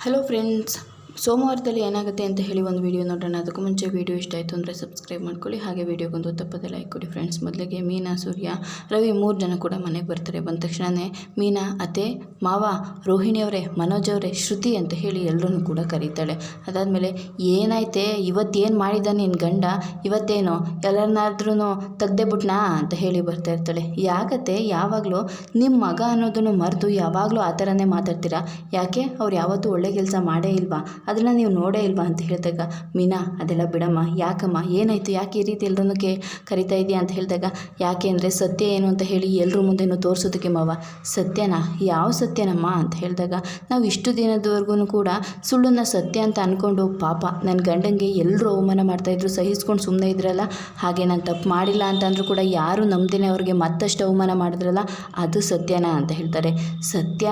Hello friends ಸೋಮವಾರದಲ್ಲಿ ಏನಾಗುತ್ತೆ ಅಂತ ಹೇಳಿ ಒಂದು ವಿಡಿಯೋ ನೋಡೋಣ. ಅದಕ್ಕೂ ಮುಂಚೆ ವಿಡಿಯೋ ಇಷ್ಟ ಆಯಿತು ಅಂದರೆ ಸಬ್ಸ್ಕ್ರೈಬ್ ಮಾಡ್ಕೊಳ್ಳಿ. ಹಾಗೆ ವೀಡಿಯೋಗೊಂದು ತಪ್ಪದೆ ಲೈಕ್ ಕೊಡಿ ಫ್ರೆಂಡ್ಸ್ ಮೊದಲಿಗೆ ಮೀನಾ, ಸೂರ್ಯ, ರವಿ ಮೂರು ಜನ ಕೂಡ ಮನೆಗೆ ಬರ್ತಾರೆ. ಬಂದ ತಕ್ಷಣವೇ ಮೀನಾ, ಅತ್ತೆ, ಮಾವ ರೋಹಿಣಿಯವರೇ ಮನೋಜ್ ಅವರೇ, ಶ್ರುತಿ ಅಂತ ಹೇಳಿ ಎಲ್ಲರೂ ಕೂಡ ಕರೀತಾಳೆ. ಅದಾದಮೇಲೆ ಏನಾಯ್ತೆ? ಇವತ್ತೇನು ಮಾಡಿದ ನಿನ್ನ ಗಂಡ? ಇವತ್ತೇನು? ಎಲ್ಲರನ್ನಾದ್ರೂ ತೆಗ್ದೇ ಬಿಟ್ನಾ? ಅಂತ ಹೇಳಿ ಬರ್ತಾ ಇರ್ತಾಳೆ. ಯಾಕತ್ತೆ? ಯಾವಾಗಲೂ ನಿಮ್ಮ ಮಗ ಅನ್ನೋದನ್ನು ಮರೆತು ಯಾವಾಗಲೂ ಆ ಥರನೇ ಮಾತಾಡ್ತೀರಾ? ಯಾಕೆ? ಅವ್ರು ಯಾವತ್ತೂ ಒಳ್ಳೆ ಕೆಲಸ ಮಾಡೇ ಇಲ್ವಾ? ಅದನ್ನು ನೀವು ನೋಡೇ ಇಲ್ವಾ ಅಂತ ಹೇಳಿದಾಗ, ಮೀನಾ, ಅದೆಲ್ಲ ಬಿಡಮ್ಮ, ಯಾಕಮ್ಮ, ಏನಾಯಿತು? ಯಾಕೆ ಈ ರೀತಿ ಎಲ್ಲರೂ ಕೇ, ಕರಿತಾ ಇದೆಯಾ ಅಂತ ಹೇಳಿದಾಗ, ಯಾಕೆ ಅಂದರೆ ಸತ್ಯ ಏನು ಅಂತ ಹೇಳಿ ಎಲ್ಲರ ಮುಂದೆನೂ ತೋರಿಸೋದಕ್ಕೆ ಮಾವ. ಸತ್ಯನಾ? ಯಾವ ಸತ್ಯನಮ್ಮ? ಅಂತ ಹೇಳಿದಾಗ, ನಾವು ಇಷ್ಟು ದಿನದವರೆಗೂ ಕೂಡ ಸುಳ್ಳನ್ನು ಸತ್ಯ ಅಂತ ಅಂದ್ಕೊಂಡು ಪಾಪ ನನ್ನ ಗಂಡಂಗೆ ಎಲ್ಲರೂ ಅವಮಾನ ಮಾಡ್ತಾಯಿದ್ರು ಸಹಿಸ್ಕೊಂಡು ಸುಮ್ಮನೆ ಇದ್ರಲ್ಲ, ಹಾಗೆ ನಾನು ತಪ್ಪು ಮಾಡಿಲ್ಲ ಅಂತಂದ್ರೂ ಕೂಡ ಯಾರು ನಂಬ್ದೇನೆ ಅವ್ರಿಗೆ ಮತ್ತಷ್ಟು ಅವಮಾನ ಮಾಡಿದ್ರಲ್ಲ, ಅದು ಸತ್ಯನಾ ಅಂತ ಹೇಳ್ತಾರೆ. ಸತ್ಯ,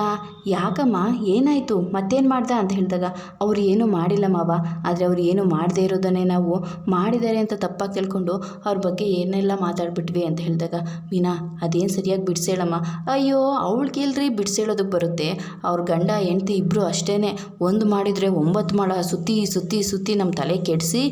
ಯಾಕಮ್ಮ, ಏನಾಯಿತು? ಮತ್ತೇನು ಮಾಡ್ದೆ? ಅಂತ ಹೇಳಿದಾಗ, ಅವ್ರು ಏನೂ ಮಾಡಿಲ್ಲ ಮಾವ, ಆದರೆ ಅವ್ರು ಏನು ಮಾಡದೇ ಇರೋದನ್ನೇ ನಾವು ಮಾಡಿದ್ದಾರೆ ಅಂತ ತಪ್ಪಾಗಿ ತಿಳ್ಕೊಂಡು ಅವ್ರ ಬಗ್ಗೆ ಏನೆಲ್ಲ ಮಾತಾಡ್ಬಿಟ್ವಿ ಅಂತ ಹೇಳಿದಾಗ, ಮೀನಾ, ಅದೇನು ಸರಿಯಾಗಿ ಬಿಡಿಸೇಳಮ್ಮ. ಅಯ್ಯೋ ಅವಳಿಗೆಲ್ರಿ ಬಿಡಿಸೇಳೋದಕ್ಕೆ ಬರುತ್ತೆ. ಅವ್ರ ಗಂಡ, ಹೆಂಡ್ತಿ ಇಬ್ಬರು ಅಷ್ಟೇ ಒಂದು ಮಾಡಿದರೆ ಒಂಬತ್ತು ಮಾಡ ಸುತ್ತಿ ಸುತ್ತಿ ಸುತ್ತಿ ನಮ್ಮ ತಲೆ ಕೆಡಿಸಿ,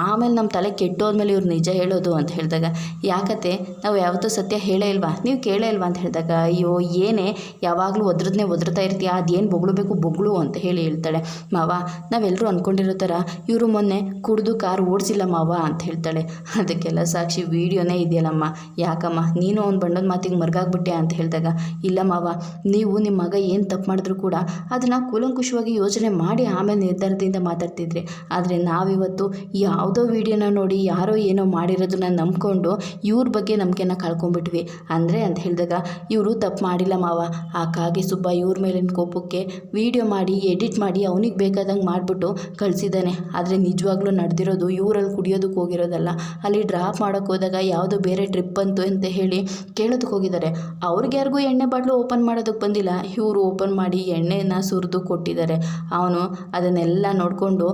ಆಮೇಲೆ ನಮ್ಮ ತಲೆ ಕೆಟ್ಟೋದ್ಮೇಲೆ ಇವ್ರು ನಿಜ ಹೇಳೋದು ಅಂತ ಹೇಳಿದಾಗ, ಯಾಕತ್ತೆ, ನಾವು ಯಾವತ್ತೂ ಸತ್ಯ ಹೇಳೇ ಇಲ್ವಾ? ನೀವು ಕೇಳೇ ಇಲ್ವಾ? ಅಂತ ಹೇಳಿದಾಗ, ಅಯ್ಯೋ, ಏನೇ. ಯಾವಾಗಲೂ ಒದ್ರದ್ನೇ ಒದ್ರತಾ ಇರ್ತೀಯ? ಅದೇನು ಬೊಗಳಬೇಕು ಬೊಗಳು ಅಂತ ಹೇಳಿ ಹೇಳ್ತಾಳೆ. ಮಾವ ನಾವೆಲ್ಲರೂ ಅಂದ್ಕೊಂಡಿರೋ ಥರ ಇವರು ಮೊನ್ನೆ ಕುಡಿದು ಕಾರ್ ಓಡಿಸಿಲ್ಲ ಮಾವ ಅಂತ ಹೇಳ್ತಾಳೆ. ಅದಕ್ಕೆಲ್ಲ ಸಾಕ್ಷಿ ವೀಡಿಯೋನೇ ಇದೆಯಲ್ಲಮ್ಮ. ಯಾಕಮ್ಮ? ನೀನು ಅವ್ನು ಬಣ್ಣದ ಮಾತಿಗೆ ಮರ್ಗಾಗ್ಬಿಟ್ಟೆ ಅಂತ ಹೇಳಿದಾಗ, ಇಲ್ಲ ಮಾವ, ನೀವು ನಿಮ್ಮ ಮಗ ಏನು ತಪ್ಪು ಮಾಡಿದ್ರು ಕೂಡ ಅದನ್ನು ಕೂಲಂಕುಷವಾಗಿ ಯೋಚನೆ ಮಾಡಿ ಆಮೇಲೆ ನಿರ್ಧಾರದಿಂದ ಮಾತಾಡ್ತಿದ್ರಿ. ಆದರೆ ನಾವಿವತ್ತು ಯಾವುದೋ ವೀಡಿಯೋನ ನೋಡಿ ಯಾರೋ ಏನೋ ಮಾಡಿರೋದನ್ನ ನಂಬ್ಕೊಂಡು ಇವ್ರ ಬಗ್ಗೆ ನಂಬಿಕೆನ ಕಳ್ಕೊಂಡ್ಬಿಟ್ವಿ. ಅಂದರೆ ಅಂತ ಹೇಳಿದಾಗ, ಇವರು ತಪ್ಪು ಮಾಡಿಲ್ಲ ಮಾವ. ಆ ಕಾಗೆ ಸುಬ್ಬ ಇವ್ರ ಮೇಲಿನ ಕೋಪಕ್ಕೆ ವೀಡಿಯೋ ಮಾಡಿ, ಎಡಿಟ್ ಮಾಡಿ ಅವನಿಗೆ ಬೇಕಾದಂಗೆ ಮಾಡಿಬಿಟ್ಟು ಕಳಿಸಿದ್ದಾನೆ. ಆದರೆ ನಿಜವಾಗ್ಲೂ ನಡೆದಿರೋದು ಇವರಲ್ಲಿ ಕುಡಿಯೋದಕ್ಕೆ ಹೋಗಿರೋದಲ್ಲ. ಅಲ್ಲಿ ಡ್ರಾಪ್ ಮಾಡೋಕ್ಕೆ ಹೋದಾಗ ಯಾವುದೋ ಬೇರೆ ಟ್ರಿಪ್ ಬಂತು ಅಂತ ಹೇಳಿ ಕೇಳೋದಕ್ಕೆ ಹೋಗಿದ್ದಾರೆ. ಅವ್ರಿಗೆ ಯಾರಿಗೂ ಎಣ್ಣೆ ಬಾಟ್ಲು ಓಪನ್ ಮಾಡೋದಕ್ಕೆ ಬಂದಿಲ್ಲ. ಇವರು ಓಪನ್ ಮಾಡಿ ಎಣ್ಣೆನ ಸುರಿದು ಕೊಟ್ಟಿದ್ದಾರೆ. ಅವನು ಅದನ್ನೆಲ್ಲ ನೋಡಿಕೊಂಡು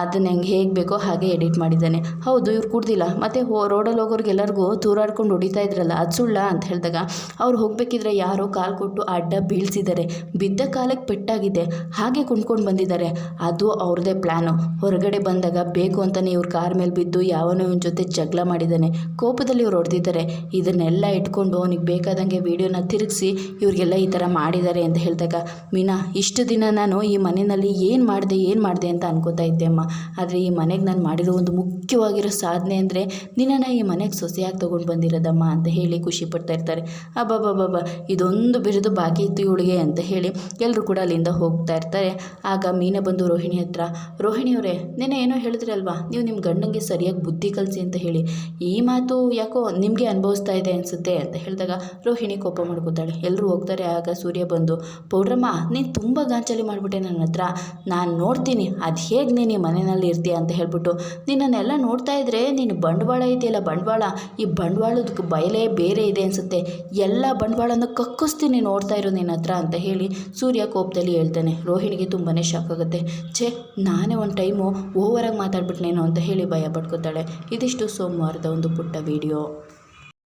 ಅದನ್ನ ಹೆಂಗೆ ಹೇಗೆ ಬೇಕೋ ಹಾಗೆ ಎಡಿಟ್ ಮಾಡಿದ್ದಾನೆ. ಹೌದು, ಇವ್ರು ಕುಡ್ದಿಲ್ಲ. ಮತ್ತು ಹೋ ರೋಡಲ್ಲಿ ಹೋಗೋರಿಗೆಲ್ಲರಿಗೂ ತೂರಾಡ್ಕೊಂಡು ಹೊಡಿತಾ ಇದ್ರಲ್ಲ, ಅದು ಸುಳ್ಳ ಅಂತ ಹೇಳಿದಾಗ ಅವ್ರು ಹೋಗಬೇಕಿದ್ರೆ ಯಾರೋ ಕಾಲು ಕೊಟ್ಟು ಅಡ್ಡ ಬೀಳ್ಸಿದ್ದಾರೆ. ಬಿದ್ದ ಕಾಲಕ್ಕೆ ಪೆಟ್ಟಾಗಿದೆ. ಹಾಗೆ ಕುಣ್ಕೊಂಡು ಬಂದಿದ್ದಾರೆ. ಅದು ಅವ್ರದ್ದೇ ಪ್ಲ್ಯಾನು ಹೊರಗಡೆ ಬಂದಾಗ ಬೇಕು ಅಂತಲೇ ಇವ್ರ ಕಾರ್ ಮೇಲೆ ಬಿದ್ದು ಯಾವನೋ ಇವನ ಜೊತೆ ಜಗಳ ಮಾಡಿದ್ದಾನೆ ಕೋಪದಲ್ಲಿ ಇವ್ರು ಹೊಡೆದಿದ್ದಾರೆ ಇದನ್ನೆಲ್ಲ ಇಟ್ಕೊಂಡು ಅವನಿಗೆ ಬೇಕಾದಂಗೆ ವೀಡಿಯೋನ ತಿರುಗಿಸಿ ಇವ್ರಿಗೆಲ್ಲ ಈ ಥರ ಮಾಡಿದ್ದಾರೆ ಅಂತ ಹೇಳಿದಾಗ, ಮೀನಾ, ಇಷ್ಟು ದಿನ ನಾನು ಈ ಮನೆಯಲ್ಲಿ ಏನು ಮಾಡಿದೆ ಏನು ಮಾಡಿದೆ ಅಂತ ಅನ್ಕೋತಾ ಇದ್ದೆ ಅಮ್ಮ. ಆದರೆ ಈ ಮನೆಗೆ ನಾನು ಮಾಡಿರೋ ಒಂದು ಮುಖ್ಯವಾಗಿರೋ ಸಾಧನೆ ಅಂದರೆ ನಿನ್ನನ್ನು ಈ ಮನೆಗೆ ಸೊಸೆಯಾಗಿ ತೊಗೊಂಡು ಬಂದಿರೋದಮ್ಮ ಅಂತ ಹೇಳಿ ಖುಷಿ ಪಡ್ತಾ ಇರ್ತಾರೆ. ಅಬ್ಬಬ್ಬಬ್ಬ ಇದೊಂದು ಬಿರುದು ಬಾಕಿ ಇತ್ತು ಇವಳಿಗೆ ಅಂತ ಹೇಳಿ ಎಲ್ಲರೂ ಕೂಡ ಅಲ್ಲಿಂದ ಹೋಗ್ತಾ ಇರ್ತಾರೆ. ಆಗ ಮೀನ ಬಂದು ರೋಹಿಣಿ ಹತ್ರ ರೋಹಿಣಿಯವರೇ ನೆನೆ ಏನೋ ಹೇಳಿದ್ರಲ್ವಾ ನೀವು ನಿಮ್ಮ ಗಂಡಂಗೆ ಸರಿಯಾಗಿ ಬುದ್ಧಿ ಕಲಿಸಿ ಅಂತ ಹೇಳಿ. ಈ ಮಾತು ಯಾಕೋ ನಿಮಗೆ ಅನುಭವಿಸ್ತಾ ಇದೆ ಅನಿಸುತ್ತೆ? ಅಂತ ಹೇಳಿದಾಗ ರೋಹಿಣಿ ಕೋಪ ಮಾಡ್ಕೋತಾಳೆ. ಎಲ್ಲರೂ ಹೋಗ್ತಾರೆ. ಆಗ ಸೂರ್ಯ ಬಂದು, ಪೌಡ್ರಮ್ಮ, ನೀನು ತುಂಬ ಗಾಂಚಲಿ ಮಾಡಿಬಿಟ್ಟೆ ನನ್ನ ಹತ್ರ. ನಾನು ನೋಡ್ತೀನಿ. ಅದು ಹೇಗೆ ನೀನು ಮನೆಯಲ್ಲಿ ಇರ್ತೀಯ? ಅಂತ ಹೇಳ್ಬಿಟ್ಟು, ನಿನ್ನನ್ನೆಲ್ಲ ನೋಡ್ತಾ ಇದ್ರೆ ನೀನು ಬಂಡವಾಳ ಇದೆಯಲ್ಲ ಬಂಡವಾಳ, ಈ ಬಂಡವಾಳದ ಬಯಲೇ ಬೇರೆ ಇದೆ ಅನಿಸುತ್ತೆ. ಎಲ್ಲ ಬಂಡವಾಳನ ಕಕ್ಕಿಸ್ತೀನಿ ನೋಡ್ತಾ ಇರೋ ನಿನ್ನ ಹತ್ರ ಅಂತ ಹೇಳಿ ಸೂರ್ಯ ಕೋಪದಲ್ಲಿ ಹೇಳ್ತಾನೆ. ರೋಹಿಣಿಗೆ ತುಂಬಾ ಶಾಕ್ ಆಗುತ್ತೆ. ಛೇ, ನಾನೇ ಒಂದು ಟೈಮು ಓವರಾಗಿ ಮಾತಾಡ್ಬಿಟ್ನೇನೋ ಅಂತ ಹೇಳಿ ಭಯ ಪಡ್ಕೋತಾಳೆ ಇದಿಷ್ಟು ಸೋಮವಾರದ ಒಂದು ಪುಟ್ಟ ವಿಡಿಯೋ